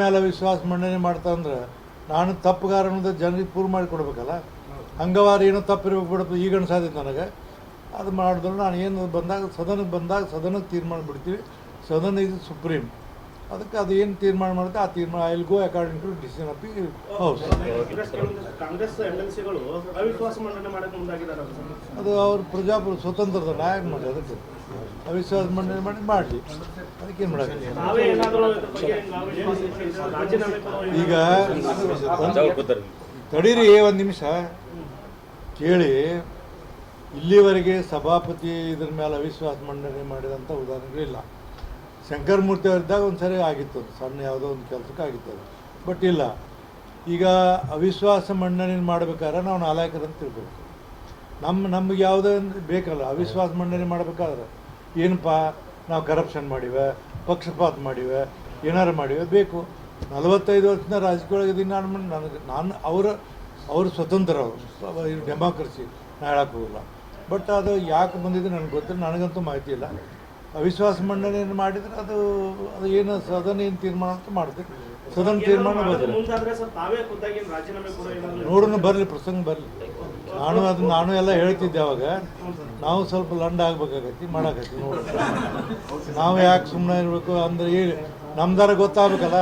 ಮೇಲೆ ವಿಶ್ವಾಸ ಮಂಡನೆ ಮಾಡ್ತಾ ಅಂದ್ರೆ ನಾನು ತಪ್ಪುಗಾರ ಅನ್ನೋದು ಜನರಿಗೆ ಪೂರ್ ಮಾಡಿ ಕೊಡ್ಬೇಕಲ್ಲ? ಹಂಗವಾರ ಏನೋ ತಪ್ಪಿರ್ಬೇಕು ಬಿಡಪ್ಪ ಈಗ ಅನ್ಸಾದಿತ್ತು ನನಗೆ. ಅದು ಮಾಡಿದ್ರು ನಾನು ಏನು ಬಂದಾಗ ಸದನಕ್ಕೆ ಬಂದಾಗ ಸದನಕ್ಕೆ ತೀರ್ಮಾನ ಬಿಡ್ತೀವಿ. ಸದನ ಇದು ಸುಪ್ರೀಂ. ಅದಕ್ಕೆ ಅದು ಏನು ತೀರ್ಮಾನ ಮಾಡುತ್ತೆ ಆ ತೀರ್ಮಾನ I will go according to decision of the house. ಅದು ಅವ್ರ ಪ್ರಜಾಪ್ರ ಸ್ವತಂತ್ರದ ನಾಯಕ ಮಾಡಿ ಅದಕ್ಕೆ. ಅವಿಶ್ವಾಸ ಮಂಡನೆ ಮಾಡಿ ಮಾಡಲಿ. ಅದಕ್ಕೇನು ಕೊಡುವ ಈಗ ತಡೀರಿ ಒಂದು ನಿಮಿಷ. ಕೇಳಿ, ಇಲ್ಲಿವರೆಗೆ ಸಭಾಪತಿ ಇದ್ರ ಮೇಲೆ ಅವಿಶ್ವಾಸ ಮಂಡನೆ ಮಾಡಿದಂಥ ಉದಾಹರಣೆಗಳಿಲ್ಲ ಶಂಕರಮೂರ್ತಿ ಅವರಿದ್ದಾಗ ಒಂದು ಸರಿ ಆಗಿತ್ತು ಸಣ್ಣ ಯಾವುದೋ ಒಂದು ಕೆಲಸಕ್ಕೆ ಆಗಿತ್ತು ಅದು. ಬಟ್ ಇಲ್ಲ. ಈಗ ಅವಿಶ್ವಾಸ ಮಂಡನೆ ಮಾಡಬೇಕಾದ್ರೆ ನಾವು ನಾಲಾಯಕರಂತ ತಿಳ್ಕೊಬೇಕು. ನಮ್ಮ ನಮ್ಗೆ ಯಾವುದೇ ಬೇಕಲ್ಲ. ಅವಿಶ್ವಾಸ ಮಂಡನೆ ಮಾಡ್ಬೇಕಾದ್ರೆ. ಏನಪ್ಪ ನಾವು ಕರಪ್ಷನ್ ಮಾಡಿವೆ ಪಕ್ಷಪಾತ ಮಾಡಿವೆ ಏನಾರು ಮಾಡಿವೆ ಬೇಕು. ನಲವತ್ತೈದು ವರ್ಷದ ರಾಜಕೀಯದೊಳಗಿದ್ದೀನಿ ನಾನು ನನಗೆ ನಾನು ಅವರ ಅವರು ಸ್ವತಂತ್ರ ಅವರು. ಇದು ಡೆಮಾಕ್ರಸಿ ನಾ ಹೇಳಕ್ಕೆ ಹೋಗಲ್ಲ ಬಟ್ ಅದು ಯಾಕೆ ಬಂದಿದೆ ನನಗೆ ಗೊತ್ತಿಲ್ಲ ನನಗಂತೂ ಮಾಹಿತಿ ಇಲ್ಲ. ಅವಿಶ್ವಾಸ ಮಂಡನೆಯನ್ನು ಮಾಡಿದರೆ ಅದು ಅದು ಏನು ಸದನ ಏನು ತೀರ್ಮಾನ ಅಂತ ಮಾಡ್ತೀವಿ ಸದನ ತೀರ್ಮಾನ ಬರಲಿ ನೋಡೋಣ ಬರಲಿ ಪ್ರಸಂಗ ಬರಲಿ. ನಾನು ಅದು ನಾನು ಎಲ್ಲ ಹೇಳ್ತಿದ್ದೆ ಅವಾಗ, ನಾವು ಸ್ವಲ್ಪ ಲಂಡ ಆಗ್ಬೇಕಾಗತ್ತಿ ಮಾಡಾಕತ್ತಿ ನೋಡಿ. ನಾವು ಯಾಕೆ ಸುಮ್ಮನೆ ಇರಬೇಕು ಅಂದ್ರೆ ಈಗ ನಮ್ದಾರ ಗೊತ್ತಾಗಬೇಕಲ್ಲ.